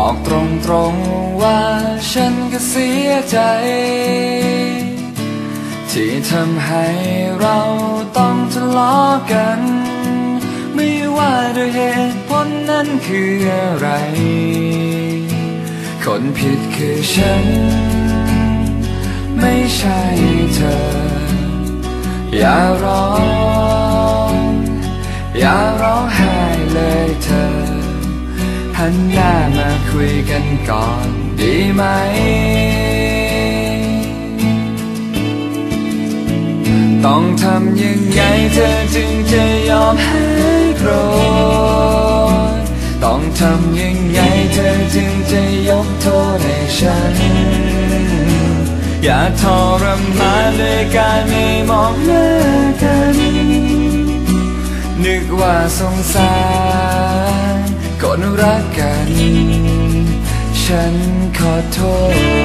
บอกตรงๆว่าฉันก็เสียใจ ที่ทำให้เราต้องทะเลาะกัน ไม่ว่าด้วยเหตุผลนั้นคืออะไร คนผิดคือฉัน ไม่ใช่เธอ อย่าร้อง อย่าร้องไห้เลยเธอ นหน้ามาคุยกันก่อนดีไหม ต้องทำยังไงเธอจึงจะยอมให้โกรธ ต้องทำยังไงเธอจึงจะยกโทษให้ฉัน อย่าทรมานด้วยการไม่มองหน้ากัน นึกว่าสงสาร คนรักกัน ฉันขอโทษ